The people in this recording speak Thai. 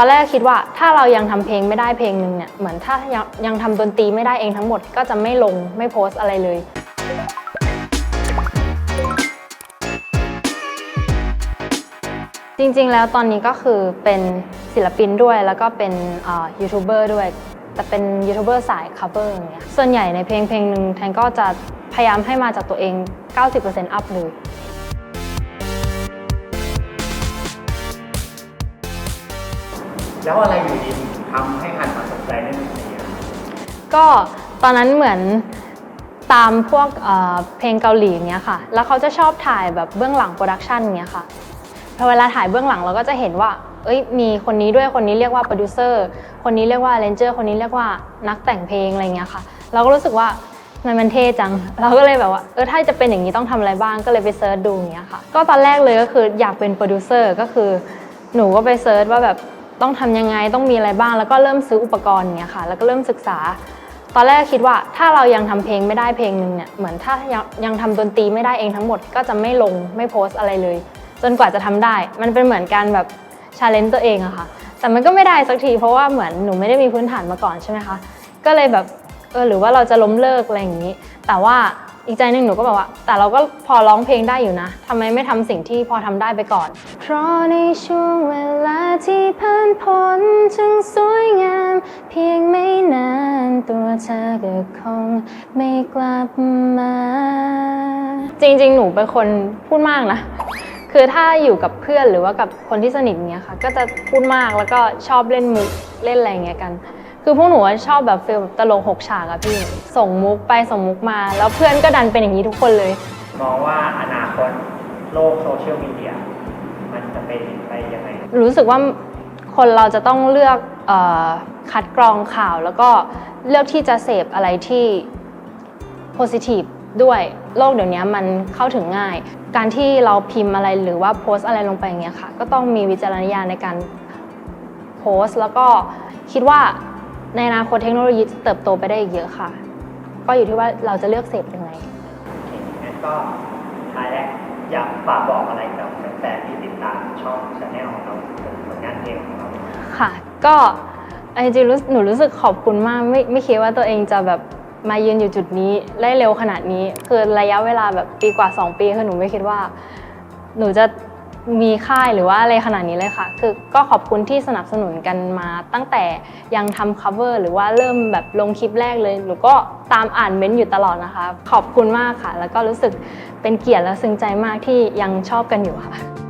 ตอนแรกคิดว่าถ้าเรายังทำเพลงไม่ได้เพลงหนึ่งเนี่ยเหมือนถ้ายังยังทำดนตรีไม่ได้เองทั้งหมดก็จะไม่ลงไม่โพสอะไรเลย จริงๆแล้วตอนนี้ก็คือเป็นศิลปินด้วยแล้วก็เป็นยูทูบเบอร์ด้วย แต่เป็นยูทูบเบอร์สาย cover อย่างเงี้ยส่วนใหญ่ในเพลงเพลงหนึ่งแทนก็จะพยายามให้มาจากตัวเอง 90% up เลย แล้วอะไรอยู่ดีทำให้หันมาสนใจเรื่องดนตรีอะก็ตอนนั้นเหมือนตามพวกเอ่อเพลงเกาหลีอย่างเงี้ยค่ะ แล้วเขาจะชอบถ่ายแบบเบื้องหลังโปรดักชันอย่างเงี้ยค่ะพอเวลาถ่ายเบื้องหลังเราก็จะเห็นว่า เอ้ย มีคนนี้ด้วย คนนี้เรียกว่าโปรดิวเซอร์ คนนี้เรียกว่าเลนเจอร์ คนนี้เรียกว่านักแต่งเพลงอะไรเงี้ยค่ะ เราก็รู้สึกว่ามันมันเท่จัง เราก็เลยแบบว่า เออ ถ้าจะเป็นอย่างนี้ต้องทำอะไรบ้าง ก็เลยไปเซิร์ชดูอย่างเงี้ยค่ะ ก็ตอนแรกเลยก็คืออยากเป็นโปรดิวเซอร์ ก็คือหนูก็ไปเซิร์ชว่าแบบ ต้องทำยังไงต้องมีอะไรบ้าง แล้วก็เริ่มซื้ออุปกรณ์เงี้ยค่ะ แล้วก็เริ่มศึกษา ตอนแรกคิดว่าถ้าเรายังทำเพลงไม่ได้เพลงหนึ่งเนี่ยเหมือนถ้ายังยังทำดนตรีไม่ได้เองทั้งหมด ก็จะไม่ลงไม่โพสอะไรเลย จนกว่าจะทำได้ มันเป็นเหมือนการแบบชาเลนจ์ตัวเองอะค่ะ แต่มันก็ไม่ได้สักทีเพราะว่าเหมือนหนูไม่ได้มีพื้นฐานมาก่อนใช่ไหมคะก็เลยแบบเออหรือว่าเราจะล้มเลิกอะไรอย่างนี้ แต่ว่า อีกใจหนึ่งหนูก็บอกว่า แต่เราก็พอร้องเพลงได้อยู่นะทำไมไม่ทำสิ่งที่พอทำได้ไปก่อน เพราะในช่วงเวลาที่ผ่านพ้นถึงสวยงาม เพียงไม่นานตัวเธอก็คงไม่กลับมา จริงๆ หนูเป็นคนพูดมากนะ คือถ้าอยู่กับเพื่อนหรือว่ากับคนที่สนิทอย่างเงี้ยค่ะ ก็จะพูดมากแล้วก็ชอบเล่นมุกเล่นอะไรอย่างเงี้ยกัน คือพวกหนูอะชอบแบบฟีลแบบตลกหกฉากอะพี่ ส่งมุกไปส่งมุกมา แล้วเพื่อนก็ดันเป็นอย่างนี้ทุกคนเลย มองว่าอนาคตโลกโซเชียลมีเดียมันจะเป็นไปยังไง รู้สึกว่าคนเราจะต้องเลือกเออคัดกรองข่าว แล้วก็เลือกที่จะเสพอะไรที่ positive ด้วยโลกเดี๋ยวนี้มันเข้าถึงง่าย การที่เราพิมพ์อะไรหรือว่าโพสต์อะไรลงไปอย่างเงี้ยค่ะ ก็ต้องมีวิจารณญาณในการโพสต์แล้วก็คิดว่า ในอนาคตเทคโนโลยีจะเติบโตไปได้อีกเยอะค่ะ ก็อยู่ที่ว่าเราจะเลือกเสพยังไง โอเคงั้นก็ท้ายแล้วอยากฝากบอกอะไรกับแฟนๆที่ติดตามช่องชาแนลของเราผลงานเพลงของเราค่ะ ก็เอาจริงๆรู้หนูรู้สึกขอบคุณมากไม่ไม่คิดว่าตัวเองจะแบบมายืนอยู่จุดนี้ได้เร็วขนาดนี้ คือระยะเวลาแบบปีกว่า 2 ปีคือหนูไม่คิดว่า หนูจะ มีค่ายหรือว่าอะไรขนาดนี้เลยค่ะ คือก็ขอบคุณที่สนับสนุนกันมาตั้งแต่ยังทำ cover หรือว่าเริ่มแบบลงคลิปแรกเลย หนูก็ตามอ่านเม้นต์อยู่ตลอดนะคะ ขอบคุณมากค่ะ แล้วก็รู้สึกเป็นเกียรติและซึ้งใจมากที่ยังชอบกันอยู่ค่ะ